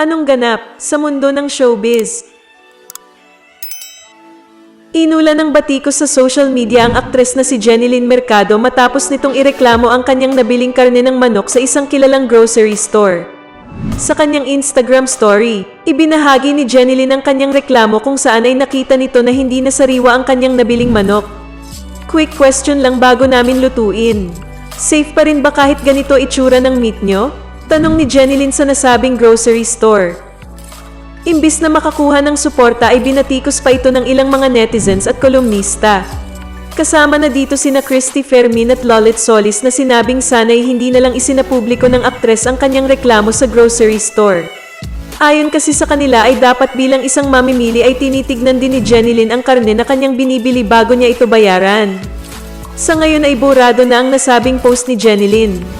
Anong ganap sa mundo ng showbiz? Inula ng batikos sa social media ang aktres na si Jeneline Mercado matapos nitong ireklamo ang kanyang nabiling karne ng manok sa isang kilalang grocery store. Sa kanyang Instagram story, ibinahagi ni Jeneline ang kanyang reklamo kung saan ay nakita nito na hindi nasariwa ang kanyang nabiling manok. Quick question lang bago namin lutuin. Safe pa rin ba kahit ganito itsura ng meat nyo? Tanong ni Jeneline sa nasabing grocery store. Imbis na makakuha ng suporta ay binatikos pa ito ng ilang mga netizens at kolumnista. Kasama na dito sina Christy Fermin at Lolit Solis na sinabing sana'y hindi na lang isinapubliko ng aktres ang kanyang reklamo sa grocery store. Ayon kasi sa kanila ay dapat bilang isang mamimili ay tinitignan din ni Jeneline ang karne na kanyang binibili bago niya ito bayaran. Sa ngayon ay burado na ang nasabing post ni Jeneline.